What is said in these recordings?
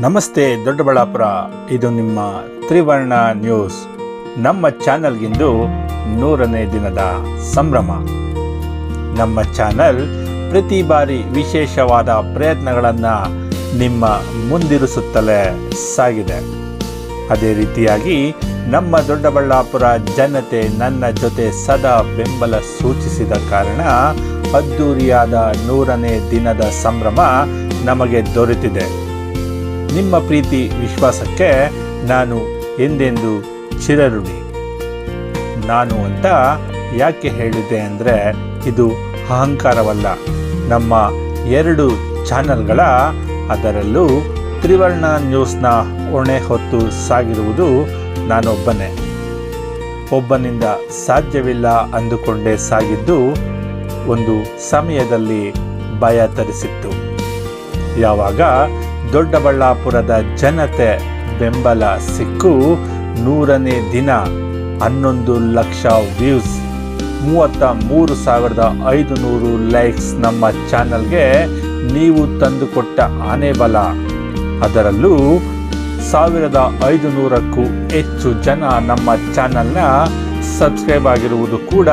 ನಮಸ್ತೆ ದೊಡ್ಡಬಳ್ಳಾಪುರ. ಇದು ನಿಮ್ಮ ತ್ರಿವರ್ಣ ನ್ಯೂಸ್. ನಮ್ಮ ಚಾನಲ್ಗಿಂದು ನೂರನೇ ದಿನದ ಸಂಭ್ರಮ. ನಮ್ಮ ಚಾನಲ್ ಪ್ರತಿ ಬಾರಿ ವಿಶೇಷವಾದ ಪ್ರಯತ್ನಗಳನ್ನು ನಿಮ್ಮ ಮುಂದಿರಿಸುತ್ತಲೇ ಸಾಗಿದೆ. ಅದೇ ರೀತಿಯಾಗಿ ನಮ್ಮ ದೊಡ್ಡಬಳ್ಳಾಪುರ ಜನತೆ ನನ್ನ ಜೊತೆ ಸದಾ ಬೆಂಬಲ ಸೂಚಿಸಿದ ಕಾರಣ ಅದ್ದೂರಿಯಾದ ನೂರನೇ ದಿನದ ಸಂಭ್ರಮ ನಮಗೆ ದೊರೆತಿದೆ. ನಿಮ್ಮ ಪ್ರೀತಿ ವಿಶ್ವಾಸಕ್ಕೆ ನಾನು ಎಂದೆಂದು ಚಿರಋಣಿ ನಾನು ಅಂತ ಯಾಕೆ ಹೇಳಿದೆ ಅಂದರೆ ಇದು ಅಹಂಕಾರವಲ್ಲ. ನಮ್ಮ ಎರಡು ಚಾನಲ್ಗಳ ಅದರಲ್ಲೂ ತ್ರಿವರ್ಣ ನ್ಯೂಸ್ನ ಹೊಣೆ ಹೊತ್ತು ಸಾಗಿರುವುದು ನಾನೊಬ್ಬನೇ. ಒಬ್ಬನಿಂದ ಸಾಧ್ಯವಿಲ್ಲ ಅಂದುಕೊಂಡೇ ಸಾಗಿದ್ದು ಒಂದು ಸಮಯದಲ್ಲಿ ಭಯ ತರಿಸಿತ್ತು. ಯಾವಾಗ ದೊಡ್ಡಬಳ್ಳಾಪುರದ ಜನತೆ ಬೆಂಬಲ ಸಿಕ್ಕು. ನೂರನೇ ದಿನ ಹನ್ನೊಂದು ಲಕ್ಷ ವ್ಯೂಸ್. ಮೂವತ್ತ ಮೂರು ಸಾವಿರದ ಐದು ನೂರು ಲೈಕ್ಸ್ ನಮ್ಮ ಚಾನಲ್ಗೆ ನೀವು ತಂದುಕೊಟ್ಟ ಆನೆ ಬಲ. ಅದರಲ್ಲೂ ಸಾವಿರದ ಐದು ನೂರಕ್ಕೂ ಹೆಚ್ಚು ಜನ ನಮ್ಮ ಚಾನಲ್ನ ಸಬ್ಸ್ಕ್ರೈಬ್ ಆಗಿರುವುದು ಕೂಡ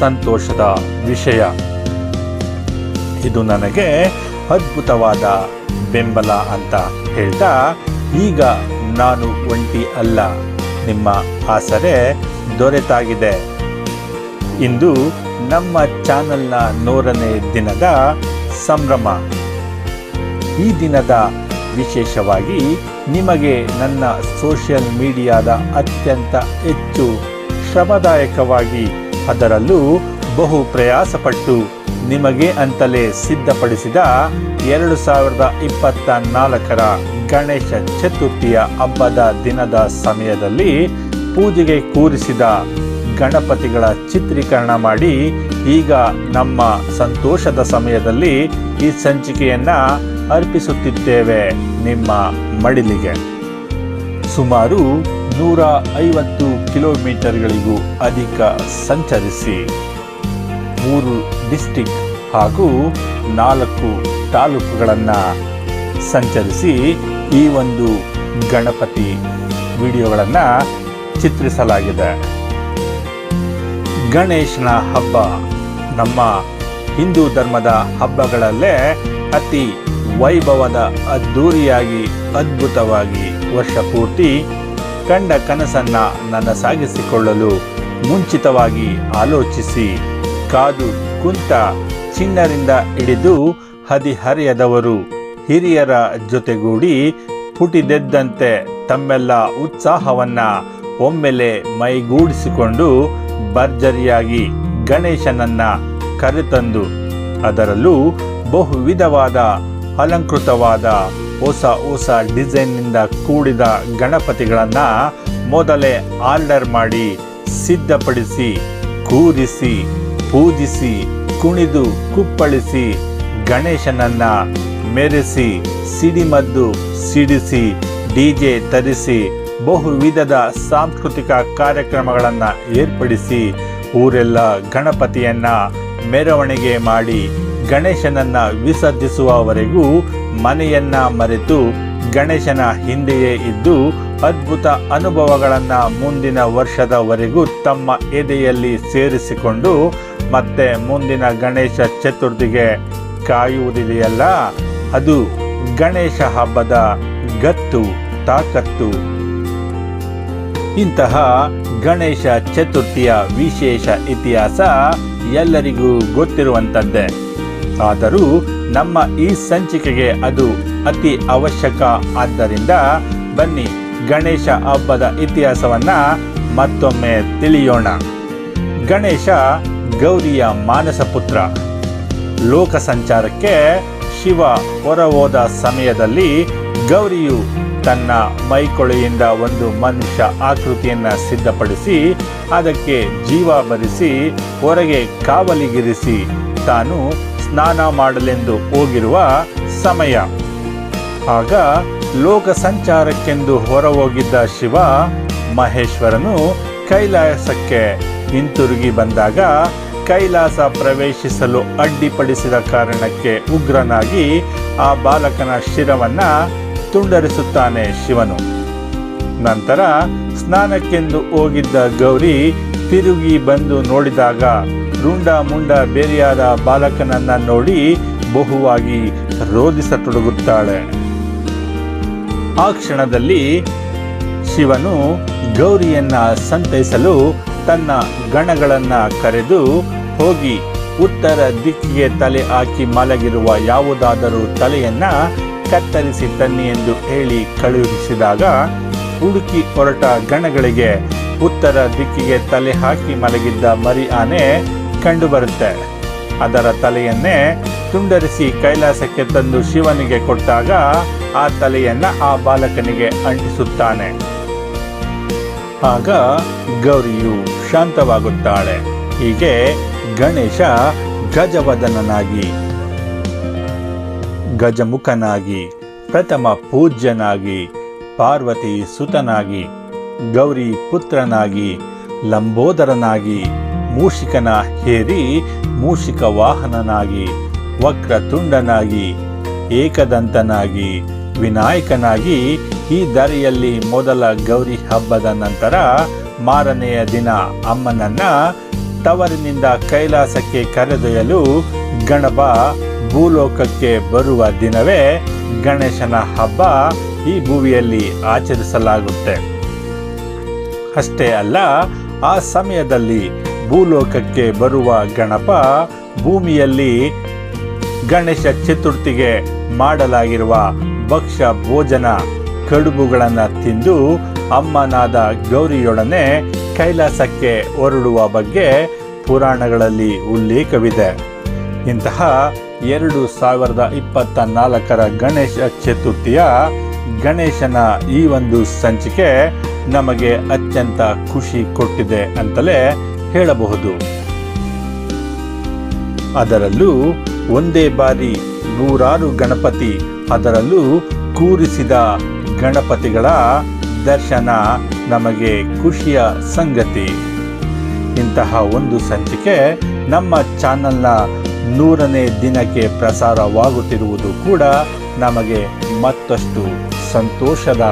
ಸಂತೋಷದ ವಿಷಯ. ಇದು ನನಗೆ ಅದ್ಭುತವಾದ ಬೆಂಬಲ ಅಂತ ಹೇಳ್ತಾ, ಈಗ ನಾನು ಒಂಟಿ ಅಲ್ಲ. ನಿಮ್ಮ ಆಸರೆ ದೊರೆತಾಗಿದೆ. ಇಂದು ನಮ್ಮ ಚಾನಲ್ನ ನೂರನೇ ದಿನದ ಸಂಭ್ರಮ. ಈ ದಿನದ ವಿಶೇಷವಾಗಿ ನಿಮಗೆ ನನ್ನ ಸೋಷಿಯಲ್ ಮೀಡಿಯಾದ ಅತ್ಯಂತ ಹೆಚ್ಚು ಶ್ರಮದಾಯಕವಾಗಿ ಅದರಲ್ಲೂ ಬಹು ಪ್ರಯಾಸಪಟ್ಟು ನಿಮಗೆ ಅಂತಲೇ ಸಿದ್ಧಪಡಿಸಿದ ಎರಡು ಸಾವಿರದ ಇಪ್ಪತ್ತ ನಾಲ್ಕರ ಗಣೇಶ ಚತುರ್ಥಿಯ ಹಬ್ಬದ ದಿನದ ಸಮಯದಲ್ಲಿ ಪೂಜೆಗೆ ಕೂರಿಸಿದ ಗಣಪತಿಗಳ ಚಿತ್ರೀಕರಣ ಮಾಡಿ ಈಗ ನಮ್ಮ ಸಂತೋಷದ ಸಮಯದಲ್ಲಿ ಈ ಸಂಚಿಕೆಯನ್ನ ಅರ್ಪಿಸುತ್ತಿದ್ದೇವೆ ನಿಮ್ಮ ಮಡಿಲಿಗೆ. ಸುಮಾರು ನೂರ ಐವತ್ತು ಕಿಲೋಮೀಟರ್ಗಳಿಗೂ ಅಧಿಕ ಸಂಚರಿಸಿ ಮೂರು ಡಿಸ್ಟಿಕ್ ಹಾಗೂ ನಾಲ್ಕು ತಾಲೂಕುಗಳನ್ನು ಸಂಚರಿಸಿ ಈ ಒಂದು ಗಣಪತಿ ವಿಡಿಯೋಗಳನ್ನು ಚಿತ್ರಿಸಲಾಗಿದೆ. ಗಣೇಶನ ಹಬ್ಬ ನಮ್ಮ ಹಿಂದೂ ಧರ್ಮದ ಹಬ್ಬಗಳಲ್ಲೇ ಅತಿ ವೈಭವದ ಅದ್ಧೂರಿಯಾಗಿ ಅದ್ಭುತವಾಗಿ ವರ್ಷ ಪೂರ್ತಿ ಕಂಡ ಕನಸನ್ನು ನನಸಾಗಿಸಿಕೊಳ್ಳಲು ಸಾಗಿಸಿಕೊಳ್ಳಲು ಮುಂಚಿತವಾಗಿ ಆಲೋಚಿಸಿ, ಕಾದು ಕುಂತ ಚಿನ್ನರಿಂದ ಹಿಡಿದು ಹದಿಹರೆಯದವರು ಹಿರಿಯರ ಜೊತೆಗೂಡಿ ಪುಟಿದೆದ್ದಂತೆ ತಮ್ಮೆಲ್ಲ ಉತ್ಸಾಹವನ್ನ ಒಮ್ಮೆಲೆ ಮೈಗೂಡಿಸಿಕೊಂಡು ಭರ್ಜರಿಯಾಗಿ ಗಣೇಶನನ್ನ ಕರೆತಂದು ಅದರಲ್ಲೂ ಬಹು ವಿಧವಾದ ಅಲಂಕೃತವಾದ ಹೊಸ ಹೊಸ ಡಿಸೈನ್ನಿಂದ ಕೂಡಿದ ಗಣಪತಿಗಳನ್ನು ಮೊದಲೇ ಆರ್ಡರ್ ಮಾಡಿ ಸಿದ್ಧಪಡಿಸಿ ಕೂರಿಸಿ ಪೂಜಿಸಿ ಕುಣಿದು ಕುಪ್ಪಳಿಸಿ ಗಣೇಶನನ್ನ ಮೆರೆಸಿ, ಸಿಡಿಮದ್ದು ಸಿಡಿಸಿ ಡಿಜೆ ತರಿಸಿ ಬಹು ವಿಧದ ಸಾಂಸ್ಕೃತಿಕ ಕಾರ್ಯಕ್ರಮಗಳನ್ನು ಏರ್ಪಡಿಸಿ ಊರೆಲ್ಲ ಗಣಪತಿಯನ್ನ ಮೆರವಣಿಗೆ ಮಾಡಿ ಗಣೇಶನನ್ನ ವಿಸರ್ಜಿಸುವವರೆಗೂ ಮನೆಯನ್ನ ಮರೆತು ಗಣೇಶನ ಹಿಂದೆಯೇ ಇದ್ದು ಅದ್ಭುತ ಅನುಭವಗಳನ್ನು ಮುಂದಿನ ವರ್ಷದವರೆಗೂ ತಮ್ಮ ಎದೆಯಲ್ಲಿ ಸೇರಿಸಿಕೊಂಡು ಮತ್ತೆ ಮುಂದಿನ ಗಣೇಶ ಚತುರ್ಥಿಗೆ ಕಾಯುವುದಿದೆಯಲ್ಲ? ಅದು ಗಣೇಶ ಹಬ್ಬದ ಗತ್ತು, ತಾಕತ್ತು. ಇಂತಹ ಗಣೇಶ ಚತುರ್ಥಿಯ ವಿಶೇಷ ಇತಿಹಾಸ ಎಲ್ಲರಿಗೂ ಗೊತ್ತಿರುವಂಥದ್ದೇ ಆದರೂ ನಮ್ಮ ಈ ಸಂಚಿಕೆಗೆ ಅದು ಅತಿ ಅವಶ್ಯಕ. ಆದ್ದರಿಂದ ಬನ್ನಿ ಗಣೇಶ ಹಬ್ಬದ ಇತಿಹಾಸವನ್ನ ಮತ್ತೊಮ್ಮೆ ತಿಳಿಯೋಣ. ಗಣೇಶ ಗೌರಿಯ ಮಾನಸ ಪುತ್ರ. ಲೋಕ ಸಂಚಾರಕ್ಕೆ ಶಿವ ಹೊರಹೋದ ಸಮಯದಲ್ಲಿ ಗೌರಿಯು ತನ್ನ ಮೈಕೊಳೆಯಿಂದ ಒಂದು ಮನುಷ್ಯ ಆಕೃತಿಯನ್ನ ಸಿದ್ಧಪಡಿಸಿ, ಅದಕ್ಕೆ ಜೀವ ಬರಿಸಿ ಹೊರಗೆ ಕಾವಲಿಗಿರಿಸಿ ತಾನು ಸ್ನಾನ ಮಾಡಲೆಂದು ಹೋಗಿರುವ ಸಮಯ. ಆಗ ಲೋಕ ಸಂಚಾರಕ್ಕೆಂದು ಹೊರ ಹೋಗಿದ್ದ ಶಿವ ಮಹೇಶ್ವರನು ಕೈಲಾಸಕ್ಕೆ ಹಿಂತಿರುಗಿ ಬಂದಾಗ ಕೈಲಾಸ ಪ್ರವೇಶಿಸಲು ಅಡ್ಡಿಪಡಿಸಿದ ಕಾರಣಕ್ಕೆ ಉಗ್ರನಾಗಿ ಆ ಬಾಲಕನ ಶಿರವನ್ನು ತುಂಡರಿಸುತ್ತಾನೆ ಶಿವನು. ನಂತರ ಸ್ನಾನಕ್ಕೆಂದು ಹೋಗಿದ್ದ ಗೌರಿ ತಿರುಗಿ ಬಂದು ನೋಡಿದಾಗ ರುಂಡ ಮುಂಡ ಬೇರೆಯಾದ ಬಾಲಕನನ್ನ ನೋಡಿ ಬಹುವಾಗಿ ರೋಧಿಸತೊಡಗುತ್ತಾಳೆ ಆ ಕ್ಷಣದಲ್ಲಿ ಶಿವನು ಗೌರಿಯನ್ನ ಸಂತೈಸಲು ತನ್ನ ಗಣಗಳನ್ನು ಕರೆದು ಹೋಗಿ ಉತ್ತರ ದಿಕ್ಕಿಗೆ ತಲೆ ಹಾಕಿ ಮಲಗಿರುವ ಯಾವುದಾದರೂ ತಲೆಯನ್ನು ಕತ್ತರಿಸಿ ತನ್ನಿ ಎಂದು ಹೇಳಿ ಕಳುಹಿಸಿದಾಗ ಹುಡುಕಿ ಹೊರಟ ಗಣಗಳಿಗೆ ಉತ್ತರ ದಿಕ್ಕಿಗೆ ತಲೆ ಹಾಕಿ ಮಲಗಿದ್ದ ಮರಿ ಆನೆ ಕಂಡುಬರುತ್ತೆ ಅದರ ತಲೆಯನ್ನೇ ತುಂಡರಿಸಿ ಕೈಲಾಸಕ್ಕೆ ತಂದು ಶಿವನಿಗೆ ಕೊಟ್ಟಾಗ ಆ ತಲೆಯನ್ನು ಆ ಬಾಲಕನಿಗೆ ಅಂಟಿಸುತ್ತಾನೆ. ಆಗ ಗೌರಿಯು ಶಾಂತವಾಗುತ್ತಾಳೆ. ಹೀಗೆ ಗಣೇಶ ಗಜವದನನಾಗಿ ಗಜಮುಖನಾಗಿ, ಪ್ರಥಮ ಪೂಜ್ಯನಾಗಿ, ಪಾರ್ವತಿ ಸುತನಾಗಿ, ಗೌರಿ ಪುತ್ರನಾಗಿ, ಲಂಬೋದರನಾಗಿ, ಮೂಷಿಕನ ಹೇರಿ ಮೂಷಿಕ ವಾಹನನಾಗಿ, ವಕ್ರತುಂಡನಾಗಿ, ಏಕದಂತನಾಗಿ, ವಿನಾಯಕನಾಗಿ ಈ ದಾರಿಯಲ್ಲಿ ಮೊದಲ ಗೌರಿ ಹಬ್ಬದ ನಂತರ ಮಾರನೆಯ ದಿನ ಅಮ್ಮನನ್ನ ತವರಿನಿಂದ ಕೈಲಾಸಕ್ಕೆ ಕರೆದೊಯ್ಯಲು ಗಣಪ ಭೂಲೋಕಕ್ಕೆ ಬರುವ ದಿನವೇ ಗಣೇಶನ ಹಬ್ಬ ಈ ಭೂಮಿಯಲ್ಲಿ ಆಚರಿಸಲಾಗುತ್ತೆ. ಅಷ್ಟೇ ಅಲ್ಲ, ಆ ಸಮಯದಲ್ಲಿ ಭೂಲೋಕಕ್ಕೆ ಬರುವ ಗಣಪ ಭೂಮಿಯಲ್ಲಿ ಗಣೇಶ ಚತುರ್ಥಿಗೆ ಮಾಡಲಾಗಿರುವ ಭಕ್ಷ್ಯ ಭೋಜನ ಕಡುಬುಗಳನ್ನು ತಿಂದು ಅಮ್ಮನಾದ ಗೌರಿಯೊಡನೆ ಕೈಲಾಸಕ್ಕೆ ಹೊರಡುವ ಬಗ್ಗೆ ಪುರಾಣಗಳಲ್ಲಿ ಉಲ್ಲೇಖವಿದೆ. ಇಂತಹ ಎರಡು ಸಾವಿರದ ಇಪ್ಪತ್ತ ನಾಲ್ಕರ ಗಣೇಶ ಚತುರ್ಥಿಯ ಗಣೇಶನ ಈ ಒಂದು ಸಂಚಿಕೆ ನಮಗೆ ಅತ್ಯಂತ ಖುಷಿ ಕೊಟ್ಟಿದೆ ಅಂತಲೇ ಹೇಳಬಹುದು. ಅದರಲ್ಲೂ ಒಂದೇ ಬಾರಿ ನೂರಾರು ಗಣಪತಿ ಅದರಲ್ಲೂ ಕೂರಿಸಿದ ಗಣಪತಿಗಳ ದರ್ಶನ ನಮಗೆ ಖುಷಿಯ ಸಂಗತಿ. ಇಂತಹ ಒಂದು ಸಂಚಿಕೆ ನಮ್ಮ ಚಾನಲ್ನ ನೂರನೇ ದಿನಕ್ಕೆ ಪ್ರಸಾರವಾಗುತ್ತಿರುವುದು ಕೂಡ ನಮಗೆ ಮತ್ತಷ್ಟು ಸಂತೋಷದ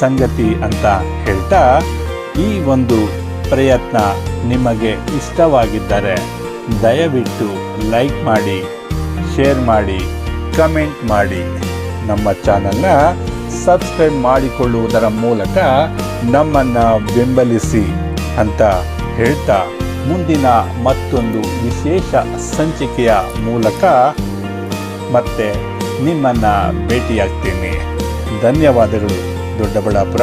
ಸಂಗತಿ ಅಂತ ಹೇಳ್ತಾ, ಈ ಒಂದು ಪ್ರಯತ್ನ ನಿಮಗೆ ಇಷ್ಟವಾಗಿದ್ದರೆ ದಯವಿಟ್ಟು ಲೈಕ್ ಮಾಡಿ, ಶೇರ್ ಮಾಡಿ, ಕಮೆಂಟ್ ಮಾಡಿ ನಮ್ಮ ಚಾನಲ್ನ ಸಬ್ಸ್ಕ್ರೈಬ್ ಮಾಡಿಕೊಳ್ಳುವುದರ ಮೂಲಕ ನಮ್ಮನ್ನು ಬೆಂಬಲಿಸಿ ಅಂತ ಹೇಳ್ತಾ ಮುಂದಿನ ಮತ್ತೊಂದು ವಿಶೇಷ ಸಂಚಿಕೆಯ ಮೂಲಕ ಮತ್ತೆ ನಿಮ್ಮನ್ನು ಭೇಟಿಯಾಗ್ತೀನಿ. ಧನ್ಯವಾದಗಳು, ದೊಡ್ಡಬಳ್ಳಾಪುರ.